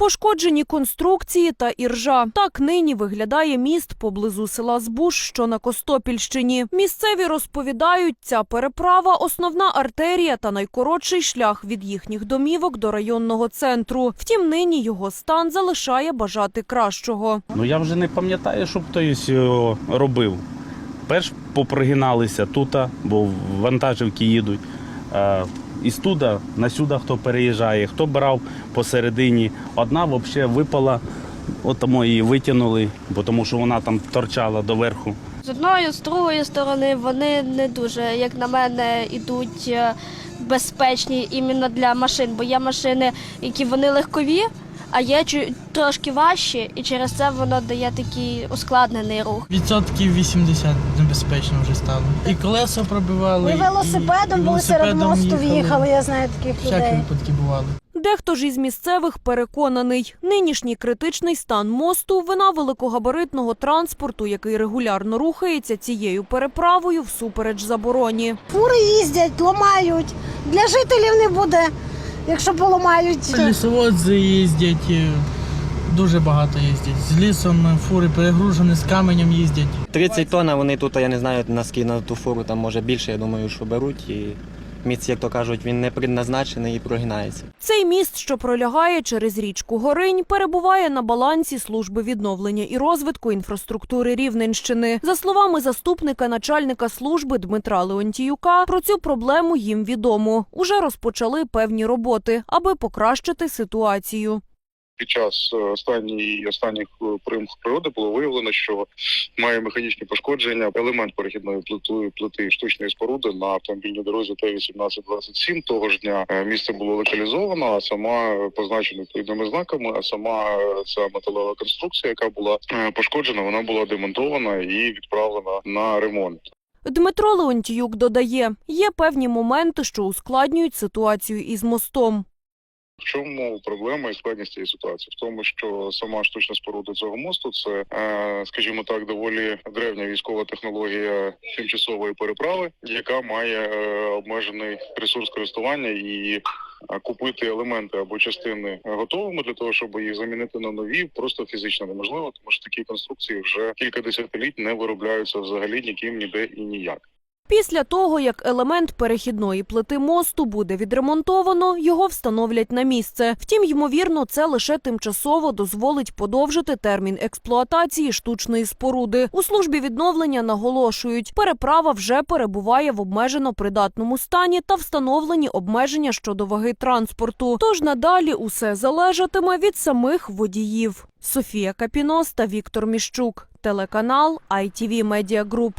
Пошкоджені конструкції та іржа. Так нині виглядає міст поблизу села Збуш, що на Костопільщині. Місцеві розповідають, ця переправа основна артерія та найкоротший шлях від їхніх домівок до районного центру. Втім, нині його стан залишає бажати кращого. Ну я вже не пам'ятаю, щоб хтось робив. Перш попригиналися тут, бо вантажівки їдуть. Із туди на сюди хто переїжджає, хто брав посередині. Одна взагалі випала, от тому її витягнули, бо тому що вона там торчала доверху. З одної, з другої сторони вони не дуже, як на мене, ідуть е, безпечні іменно для машин, бо є машини, які вони легкові, а є трошки важчі, і через це воно дає такий ускладнений рух. Відсотків 80 небезпечно вже стало. І колеса пробивали. Ми велосипедом і були серед мосту в'їхали, я знаю таких Всякі людей. випадки бували. Дехто ж із місцевих переконаний, нинішній критичний стан мосту вина великогабаритного транспорту, який регулярно рухається цією переправою всупереч забороні. Фури їздять, ламають. Для жителів не буде, якщо поламають. Лісовози їздять, е, дуже багато їздять. З лісом фури перегружені, з каменем їздять. 30 тонн, а вони тут, я не знаю, наскільки на ту фуру, там може більше, я думаю, що беруть. І міць, як то кажуть, він не предназначений і прогинається. Цей міст, що пролягає через річку Горинь, перебуває на балансі служби відновлення і розвитку інфраструктури Рівненщини. За словами заступника начальника служби Дмитра Леонтіюка, про цю проблему їм відомо. Уже розпочали певні роботи, аби покращити ситуацію. Під час е, останньої останніх е, примх природи було виявлено, що має механічні пошкодження елемент перехідної плити, плити штучної споруди на автомобільній дорозі Т-1827. Того ж дня е, місце було локалізовано, а сама позначена відповідними знаками. А сама ця металева конструкція, яка була пошкоджена, вона була демонтована і відправлена на ремонт. Дмитро Леонтіюк додає, є певні моменти, що ускладнюють ситуацію із мостом. В чому проблема і складність цієї ситуації? В тому, що сама штучна споруда цього мосту це, е, скажімо так, доволі древня військова технологія тимчасової переправи, яка має е, обмежений ресурс користування і е, купити елементи або частини готовими для того, щоб їх замінити на нові, просто фізично неможливо, тому що такі конструкції вже кілька десятиліть не виробляються взагалі ніким ніде і ніяк. Після того, як елемент перехідної плити мосту буде відремонтовано, його встановлять на місце. Втім, ймовірно, це лише тимчасово дозволить подовжити термін експлуатації штучної споруди. У службі відновлення наголошують, переправа вже перебуває в обмежено придатному стані та встановлені обмеження щодо ваги транспорту. Тож надалі усе залежатиме від самих водіїв. Софія Капінос та Віктор Міщук, телеканал ITV Media Group.